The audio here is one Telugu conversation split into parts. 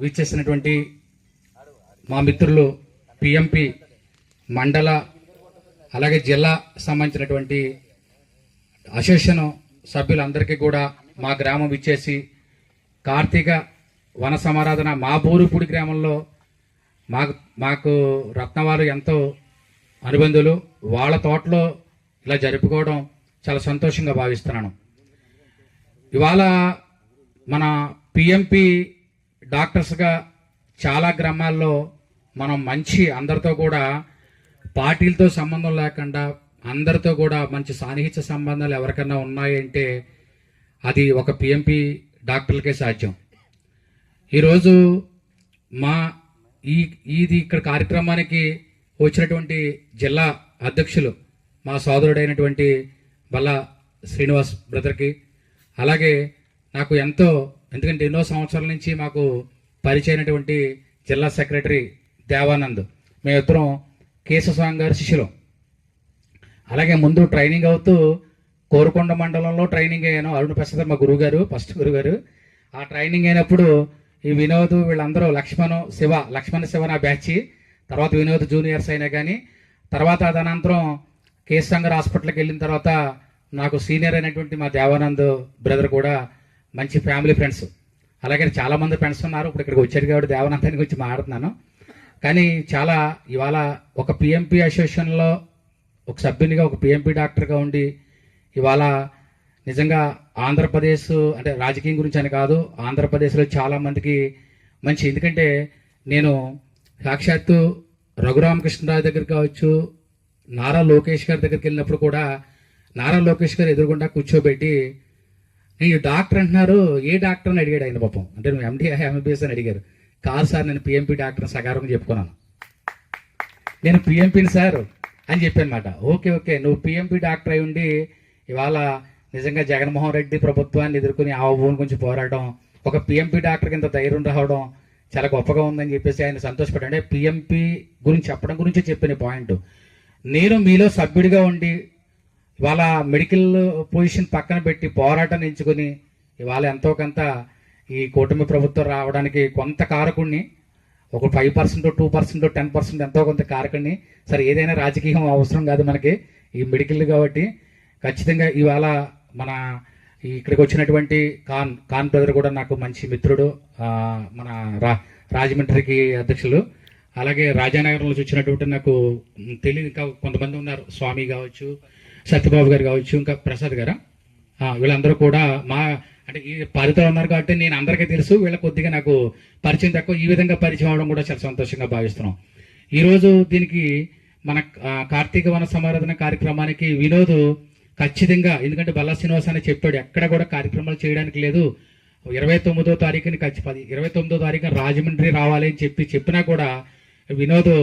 విచ్చేసినటువంటి మా మిత్రులు పిఎంపి మండల అలాగే జిల్లా సంబంధించినటువంటి అసోసియేషన్ సభ్యులందరికీ కూడా మా గ్రామం ఇచ్చేసి కార్తీక వన సమారాధన మా బోరుపూడి గ్రామంలో మాకు మాకు రత్నవారు ఎంతో అనుబంధులు. వాళ్ళ తోటలో ఇలా జరుపుకోవడం చాలా సంతోషంగా భావిస్తున్నాను. ఇవాళ మన పిఎంపి డాక్టర్స్గా చాలా గ్రామాల్లో మనం మంచి అందరితో కూడా పార్టీలతో సంబంధం లేకుండా అందరితో కూడా మంచి సాన్నిహిత్య సంబంధాలు ఎవరికన్నా ఉన్నాయంటే అది ఒక పిఎంపి డాక్టర్లకే సాధ్యం. ఈరోజు మా ఈ ఇది ఇక్కడ కార్యక్రమానికి వచ్చినటువంటి జిల్లా అధ్యక్షులు మా సోదరుడైనటువంటి బల్లా శ్రీనివాస్ బ్రదర్కి అలాగే నాకు ఎంతో ఎందుకంటే ఎన్నో సంవత్సరాల నుంచి మాకు పరిచయమైనటువంటి జిల్లా సెక్రటరీ దేవానంద్. మేమిద్దరం కేశవస్వామి గారి శిష్యులం. అలాగే ముందు ట్రైనింగ్ అవుతూ కోరుకొండ మండలంలో ట్రైనింగ్ అయ్యాను. అరుణ్ ప్రసాద్ మా గురువు గారు ఫస్ట్ గురువు గారు ఆ ట్రైనింగ్ అయినప్పుడు ఈ వినోద్ వీళ్ళందరూ లక్ష్మణ్ శివ లక్ష్మణ్ శివ నా బ్యాచ్. తర్వాత వినోద్ జూనియర్స్ అయినా కానీ తర్వాత అదనంతరం కేశంగర్ హాస్పిటల్కి వెళ్ళిన తర్వాత నాకు సీనియర్ అయినటువంటి మా దేవానంద్ బ్రదర్ కూడా మంచి ఫ్యామిలీ ఫ్రెండ్స్. అలాగే చాలామంది ఫ్రెండ్స్ ఉన్నారు. ఇప్పుడు ఇక్కడికి వచ్చారు కాబట్టి దేవానందాన్ని గురించి మాట్లాడుతున్నాను. కానీ చాలా ఇవాళ ఒక పిఎంపి అసోసియేషన్లో ఒక సభ్యునిగా ఒక పిఎంపి డాక్టర్గా ఉండి ఇవాళ నిజంగా ఆంధ్రప్రదేశ్ అంటే రాజకీయం గురించి అని కాదు ఆంధ్రప్రదేశ్లో చాలామందికి మంచి. ఎందుకంటే నేను సాక్షాత్తు రఘురామకృష్ణరాజు దగ్గర కావచ్చు నారా లోకేష్ గారి దగ్గరికి వెళ్ళినప్పుడు కూడా నారా లోకేష్ గారు ఎదురుగుండా కూర్చోబెట్టి నేను డాక్టర్ అంటున్నారు ఏ డాక్టర్ అని అడిగాడు ఆయన పాపం. అంటే నువ్వు ఎండి ఎంబీబీఎస్ అని అడిగారు. కాదు సార్ నేను పిఎంపీ డాక్టర్ సగారం చెప్పుకున్నాను. నేను పిఎంపీని సార్ అని చెప్పానమాట. ఓకే ఓకే నువ్వు పిఎంపీ డాక్టర్ అయి ఉండి ఇవాళ నిజంగా జగన్మోహన్ రెడ్డి ప్రభుత్వాన్ని ఎదుర్కొని ఆ భూమి గురించి పోరాడడం ఒక పిఎంపీ డాక్టర్ కింద ధైర్యం రావడం చాలా గొప్పగా ఉందని చెప్పేసి ఆయన సంతోషపడ్డాడు. అంటే గురించి చెప్పడం గురించి చెప్పిన పాయింట్. నేను మీలో సభ్యుడిగా ఉండి ఇవాళ మెడికల్ పొజిషన్ పక్కన పెట్టి పోరాటాన్ని ఎంచుకొని ఇవాళ ఎంతో కొంత ఈ కూటమి ప్రభుత్వం రావడానికి కొంత కారకుణ్ణి ఒక five percent two percent ten percent ఎంతో కొంత కారకుణ్ణి సరే ఏదైనా రాజకీయం అవసరం కాదు మనకి ఈ మెడికల్ కాబట్టి. ఖచ్చితంగా ఇవాళ మన ఇక్కడికి వచ్చినటువంటి ఖాన్ ఖాన్ బ్రదర్ కూడా నాకు మంచి మిత్రుడు మన రా రాజమండ్రికి అధ్యక్షులు. అలాగే రాజానగరంలో చూసినటువంటి నాకు తెలియదు ఇంకా కొంతమంది ఉన్నారు స్వామి కావచ్చు సత్యబాబు గారు కావచ్చు ఇంకా ప్రసాద్ గారా? వీళ్ళందరూ కూడా మా అంటే ఈ పరిధిలో ఉన్నారు కాబట్టి నేను అందరికీ తెలుసు వీళ్ళ కొద్దిగా నాకు పరిచయం తక్కువ. ఈ విధంగా పరిచయం అవడం కూడా చాలా సంతోషంగా భావిస్తున్నాం. ఈరోజు దీనికి మన కార్తీక వన సమారాధన కార్యక్రమానికి వినోద్ ఖచ్చితంగా ఎందుకంటే బల్లా శ్రీనివాస్ అని చెప్పాడు ఎక్కడ కూడా కార్యక్రమాలు చేయడానికి లేదు. ఇరవై తొమ్మిదో తారీఖుని ఖచ్చి పది ఇరవై తొమ్మిదో తారీఖున రాజమండ్రి రావాలి అని చెప్పి చెప్పినా కూడా వినోద్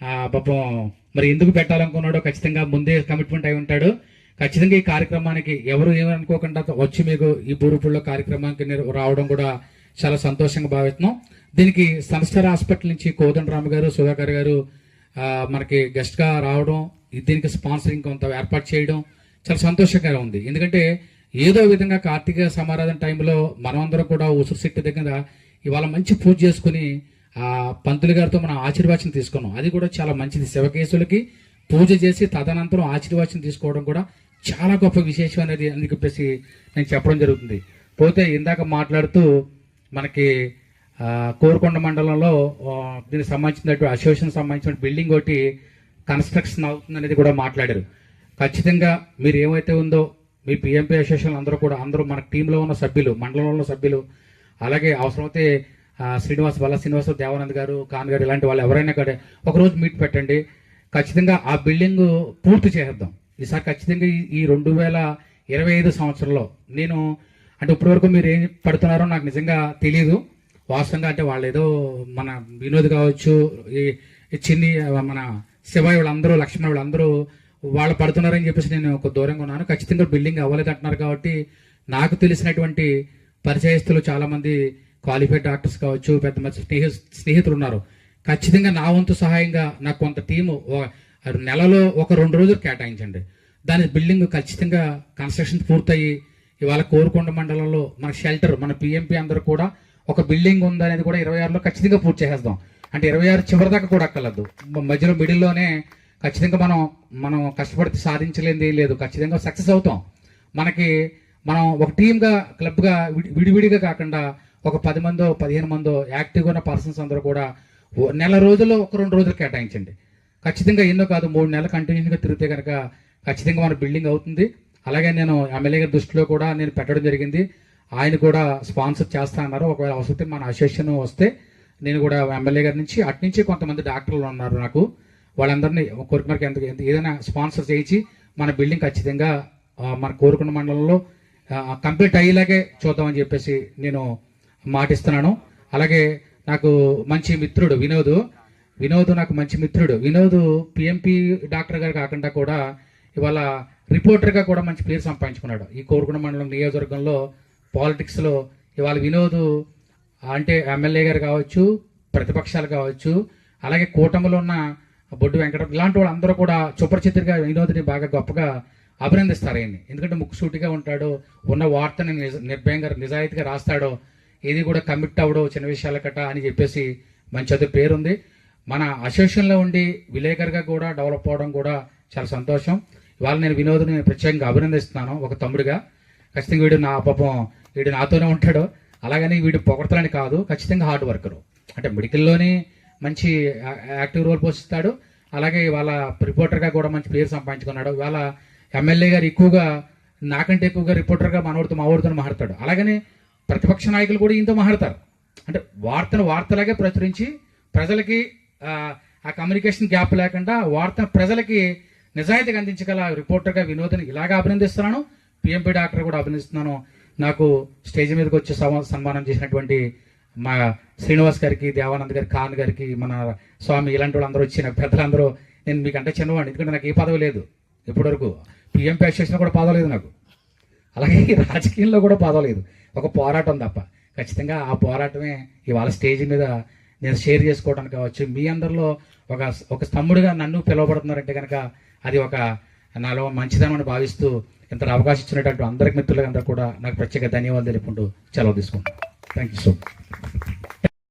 పాపం మరి ఎందుకు పెట్టాలనుకున్నాడో ఖచ్చితంగా ముందే కమిట్మెంట్ అయి ఉంటాడు. ఖచ్చితంగా ఈ కార్యక్రమానికి ఎవరు ఏమనుకోకుండా వచ్చి మీకు ఈ బూరుపుల్లో కార్యక్రమానికి రావడం కూడా చాలా సంతోషంగా భావిస్తున్నాం. దీనికి సంస్థర్ హాస్పిటల్ నుంచి కోదండరామ్ గారు సుధాకర్ గారు మనకి గెస్ట్గా రావడం దీనికి స్పాన్సరింగ్ కొంత ఏర్పాటు చేయడం చాలా సంతోషకరంగా ఉంది. ఎందుకంటే ఏదో విధంగా కార్తీక సమారాధన టైంలో మనమందరం కూడా ఉసురు శక్తి దగ్గర ఇవాళ మంచి పూజ చేసుకుని పంతులు గారితో మనం ఆశీర్వాచన తీసుకున్నాం. అది కూడా చాలా మంచిది. శివకేశులకి పూజ చేసి తదనంతరం ఆశీర్వాచన తీసుకోవడం కూడా చాలా గొప్ప విశేషం అనేది అని చెప్పేసి నేను చెప్పడం జరుగుతుంది. పోతే ఇందాక మాట్లాడుతూ మనకి కోరుకొండ మండలంలో దీనికి సంబంధించినటువంటి అసోసియేషన్ సంబంధించిన బిల్డింగ్ ఒకటి కన్స్ట్రక్షన్ అవుతుంది అనేది కూడా మాట్లాడారు. ఖచ్చితంగా మీరు ఏమైతే ఉందో మీ పిఎంపీ అసోసియేషన్ అందరూ కూడా అందరూ మన టీంలో ఉన్న సభ్యులు మండలంలో ఉన్న సభ్యులు అలాగే అవసరమైతే శ్రీనివాస్ బల్ల శ్రీనివాస్ దేవానంద్ గారు ఖాన్ గారు ఇలాంటి వాళ్ళు ఎవరైనా కూడా ఒకరోజు మీట్ పెట్టండి. ఖచ్చితంగా ఆ బిల్డింగ్ పూర్తి చేద్దాం ఈసారి ఖచ్చితంగా ఈ- రెండు వేల ఇరవై ఐదు సంవత్సరంలో నేను అంటే ఇప్పటివరకు మీరు ఏం పడుతున్నారో నాకు నిజంగా తెలియదు వాస్తవంగా అంటే వాళ్ళు ఏదో మన వినోద్ కావచ్చు ఈ చిన్ని మన శివాయి వాళ్ళందరూ లక్ష్మణ వాళ్ళందరూ వాళ్ళు పడుతున్నారని చెప్పేసి నేను ఒక దూరంగా ఉన్నాను. ఖచ్చితంగా బిల్డింగ్ అవ్వలేదు అంటున్నారు కాబట్టి నాకు తెలిసినటువంటి పరిచయస్తులు చాలామంది క్వాలిఫైడ్ డాక్టర్స్ కావచ్చు పెద్ద మంచి స్నేహి స్నేహితులు ఉన్నారు ఖచ్చితంగా నా వంతు సహాయంగా నాకు కొంత టీము నెలలో ఒక రెండు రోజులు కేటాయించండి. దాని బిల్డింగ్ ఖచ్చితంగా కన్స్ట్రక్షన్ పూర్తయి ఇవాళ కోరుకొండ మండలంలో మన షెల్టర్ మన పిఎంపీ అందరూ కూడా ఒక బిల్డింగ్ ఉందనేది కూడా ఇరవై ఆరులో ఖచ్చితంగా పూర్తి చేసేద్దాం అంటే ఇరవై ఆరు చివరి దాకా కూడా అక్కర్లేదు. మధ్యలో మిడిల్లోనే ఖచ్చితంగా మనం మనం కష్టపడితే సాధించలేనిది లేదు. ఖచ్చితంగా సక్సెస్ అవుతాం. మనకి మనం ఒక టీమ్గా క్లబ్గా విడి- విడివిడిగా కాకుండా ఒక పది మందో పదిహేను మందో యాక్టివ్గా ఉన్న పర్సన్స్ అందరూ కూడా ఓ నెల రోజుల్లో ఒక రెండు రోజులు కేటాయించండి. ఖచ్చితంగా ఎన్నో కాదు మూడు నెలలు కంటిన్యూగా తిరిగితే కనుక ఖచ్చితంగా మన బిల్డింగ్ అవుతుంది. అలాగే నేను ఎమ్మెల్యే గారి దృష్టిలో కూడా నేను పెట్టడం జరిగింది. ఆయన కూడా స్పాన్సర్ చేస్తా అన్నారు ఒకవేళ అవసరం మన అసోసియేషన్ వస్తే నేను కూడా ఎమ్మెల్యే గారి నుంచి అటు నుంచి కొంతమంది డాక్టర్లు ఉన్నారు నాకు. వాళ్ళందరినీ కోరిక మేరకు ఎంత ఏదైనా స్పాన్సర్ చేయించి మన బిల్డింగ్ ఖచ్చితంగా మన కోరుకున్న మండలంలో కంప్లీట్ అయ్యేలాగే చూద్దామని చెప్పేసి నేను మాటిస్తున్నాను. అలాగే నాకు మంచి మిత్రుడు వినోద్. వినోద్ నాకు మంచి మిత్రుడు. వినోద్ పిఎంపి డాక్టర్ గారు కాకుండా కూడా ఇవాళ రిపోర్టర్గా కూడా మంచి పేరు సంపాదించుకున్నాడు. ఈ కోరుకున్న మండలం నియోజకవర్గంలో పాలిటిక్స్లో ఇవాళ వినోద్ అంటే ఎమ్మెల్యే గారు కావచ్చు ప్రతిపక్షాలు కావచ్చు అలాగే కూటమిలో ఉన్న బొడ్డు వెంకట ఇలాంటి వాళ్ళందరూ కూడా సుపరిచితుడిగా వినోద్ని బాగా గొప్పగా అభినందిస్తారు ఆయన్ని. ఎందుకంటే ముక్కుసూటిగా ఉంటాడు ఉన్న వార్తని నిజ నిర్భయంగా నిజాయితీగా రాస్తాడో. ఏది కూడా కమిట్ అవ్వడం చిన్న విషయాల కట్ట అని చెప్పేసి మంచి అది పేరుంది. మన అసోసియేషన్లో ఉండి విలేకరుగా కూడా డెవలప్ అవడం కూడా చాలా సంతోషం. ఇవాళ నేను వినోద్ని ప్రత్యేకంగా అభినందిస్తున్నాను ఒక తమ్ముడిగా. ఖచ్చితంగా వీడు నా పాపం వీడు నాతోనే ఉంటాడు. అలాగని వీడు పొగడతలని కాదు ఖచ్చితంగా హార్డ్ వర్కరు అంటే మెడికల్లోనే మంచి యాక్టివ్ రోల్ పోషిస్తాడు. అలాగే వాళ్ళ రిపోర్టర్గా కూడా మంచి పేరు సంపాదించుకున్నాడు. వాళ్ళ ఎమ్మెల్యే గారు ఎక్కువగా నాకంటే ఎక్కువగా రిపోర్టర్గా మనోడితో మావోడితో మాట్లాడతాడు. అలాగని ప్రతిపక్ష నాయకులు కూడా ఈయనతో మాట్లాడతారు. అంటే వార్తను వార్తలాగే ప్రచురించి ప్రజలకి ఆ, కమ్యూనికేషన్ గ్యాప్ లేకుండా వార్త ప్రజలకి నిజాయితీగా అందించగల రిపోర్టర్గా వినోద్ని ఇలాగా అభినందిస్తున్నాను. పిఎంపీ డాక్టర్ కూడా అభినందిస్తున్నాను. నాకు స్టేజ్ మీదకి వచ్చి సన్మానం చేసినటువంటి మా శ్రీనివాస్ గారికి దేవానంద్ గారి ఖాన్ గారికి మన స్వామి ఇలాంటి వాళ్ళందరూ వచ్చిన పెద్దలందరూ నేను మీకంటే చిన్నవాడిని ఎందుకంటే నాకు ఏ పదవి లేదు ఇప్పటివరకు. పిఎంపీ అసోసియేషన్ కూడా పదవి లేదు నాకు. అలాగే ఈ రాజకీయంలో కూడా పదవలేదు ఒక పోరాటం తప్ప. ఖచ్చితంగా ఆ పోరాటమే ఇవాళ స్టేజ్ మీద నేను షేర్ చేసుకోవడానికి కావచ్చు. మీ అందరిలో ఒక ఒక స్తంభుడిగా నన్ను పిలువబడుతున్నారంటే కనుక అది ఒక నాలో మంచిదనం అని భావిస్తూ ఇంత అవకాశం ఇచ్చినటువంటి అందరికి మిత్రులందరూ కూడా నాకు ప్రత్యేక ధన్యవాదాలు తెలుపుకుంటూ సెలవు తీసుకుంటాను థ్యాంక్ యూ సో మచ్